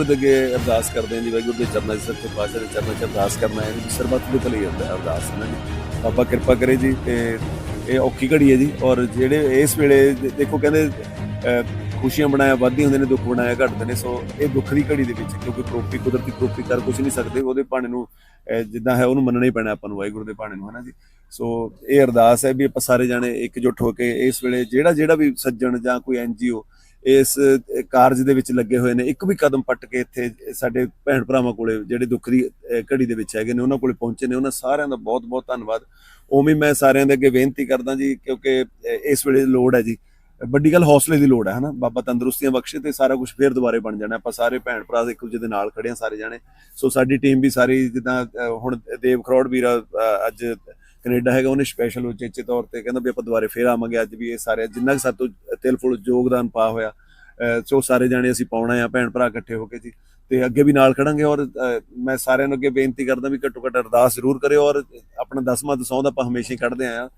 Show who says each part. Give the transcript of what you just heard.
Speaker 1: ਵਾਹਿਗੁਰੂ ਦੇ ਅੱਗੇ ਅਰਦਾਸ ਕਰਦੇ ਹਾਂ ਜੀ, ਵਾਹਿਗੁਰੂ ਦੇ ਚਰਨਾਂ 'ਚ ਸੱਚੇ ਪਾਤਸ਼ਾਹ ਦੇ ਚਰਨਾਂ 'ਚ ਅਰਦਾਸ ਕਰਨਾ ਹੈ ਜੀ ਸਰਬੱਤ ਦੇ ਭਲੇ ਅਰਦਾਸ, ਹੈ ਜੀ? ਬਾਬਾ ਕਿਰਪਾ ਕਰੇ ਜੀ ਤੇ ਇਹ ਔਖੀ ਘੜੀ ਹੈ ਜੀ ਔਰ ਜਿਹੜੇ ਇਸ ਵੇਲੇ ਦੇਖੋ ਕਹਿੰਦੇ ਖੁਸ਼ੀਆਂ ਬਣਾਇਆ ਵੱਧਦੀਆਂ ਹੁੰਦੇ ਨੇ, ਦੁੱਖ ਬਣਾਇਆ, ਘਟਦੇ ਨੇ, ਸੋ ਇਹ ਦੁੱਖ ਦੀ ਘੜੀ ਦੇ ਵਿੱਚ ਕਿਉਂਕਿ ਕਰੋਪੀ ਕੁਦਰਤੀ ਕਰੋਪੀ ਕਰ ਕੁਝ ਨਹੀਂ ਸਕਦੇ, ਉਹਦੇ ਭਾਣੇ ਨੂੰ ਜਿੱਦਾਂ ਹੈ ਉਹਨੂੰ ਮੰਨਣਾ ਹੀ ਪੈਣਾ ਆਪਾਂ ਨੂੰ ਵਾਹਿਗੁਰੂ ਦੇ ਭਾਣੇ ਨੂੰ ਹਨਾ ਜੀ? ਸੋ ਇਹ ਅਰਦਾਸ ਹੈ ਵੀ ਆਪਾਂ ਸਾਰੇ ਜਾਣੇ ਇਕਜੁੱਟ ਹੋ ਕੇ ਇਸ ਵੇਲੇ ਜਿਹੜਾ ਜਿਹੜਾ ਵੀ ਸੱਜਣ ਜਾਂ ਕੋਈ ਐਨਜੀਓ ਇਸ ਕਾਰਜ ਦੇ ਵਿੱਚ ਲੱਗੇ ਹੋਏ ਨੇ। ਇੱਕ ਵੀ ਕਦਮ ਪੱਟ ਕੇ ਇੱਥੇ ਸਾਡੇ ਭੈਣ ਭਰਾਵਾਂ ਕੋਲੇ ਜਿਹੜੇ ਦੁੱਖ ਦੀ ਘੜੀ ਦੇ ਵਿੱਚ ਹੈਗੇ ਨੇ, ਉਹਨਾਂ ਕੋਲੇ ਪਹੁੰਚੇ ਨੇ। ਉਹਨਾਂ ਸਾਰਿਆਂ ਦਾ ਬਹੁਤ ਬਹੁਤ ਧੰਨਵਾਦ। ਉਵੇਂ ਮੈਂ ਸਾਰਿਆਂ ਦੇ ਅੱਗੇ ਬੇਨਤੀ ਕਰਦਾ ਜੀ, ਕਿਉਂਕਿ ਇਸ ਵੇਲੇ ਲੋੜ ਹੈ ਜੀ। ਵੱਡੀ ਗੱਲ ਹੌਸਲੇ ਦੀ ਲੋੜ ਹੈ, ਹਨਾ? ਬਾਬਾ ਤੰਦਰੁਸਤੀਆਂ ਬਖਸ਼ੇ ਤੇ ਸਾਰਾ ਕੁਝ ਫੇਰ ਦੁਬਾਰੇ ਬਣ ਜਾਣਾ। ਆਪਾਂ ਸਾਰੇ ਭੈਣ ਭਰਾ ਇੱਕ ਦੂਜੇ ਦੇ ਨਾਲ ਖੜੇ ਆ ਸਾਰੇ ਜਾਣੇ। ਸੋ ਸਾਡੀ ਟੀਮ ਵੀ ਸਾਰੀ ਜਿੱਦਾਂ ਹੁਣ ਦੇਵ ਖਰੋੜ ਵੀਰਾ ਅੱਜ ਕੈਨੇਡਾ ਹੈਗਾ ਉਹਨੇ ਸਪੈਸ਼ਲ ਉਚੇਚੇ ਤੌਰ ਤੇ ਕਹਿੰਦਾ ਵੀ ਆਪਾਂ ਦੁਬਾਰੇ ਫੇਰ ਆਵਾਂਗੇ ਅੱਜ ਵੀ ਇਹ ਸਾਰੇ ਜਿੰਨਾ ਕੁ ਸਾਤੋਂ ਤਿਲ ਫੁੱਲ ਯੋਗਦਾਨ ਪਾ ਹੋਇਆ ਅਹ, ਸੋ ਸਾਰੇ ਜਾਣੇ ਅਸੀਂ ਪਾਉਣਾ ਆ ਭੈਣ ਭਰਾ ਇਕੱਠੇ ਹੋ ਕੇ ਜੀ ਤੇ ਅੱਗੇ ਵੀ ਨਾਲ ਖੜਾਂਗੇ ਔਰ ਮੈਂ ਸਾਰਿਆਂ ਨੂੰ ਅੱਗੇ ਬੇਨਤੀ ਕਰਦਾ ਵੀ ਘੱਟੋ ਘੱਟ ਅਰਦਾਸ ਜ਼ਰੂਰ ਕਰਿਓ ਔਰ ਆਪਣਾ ਦਸਵਾਂ ਦਸੌਂ ਦਾ ਆਪਾਂ ਹਮੇਸ਼ਾ ਹੀ ਕੱਢਦੇ ਆਇਆ।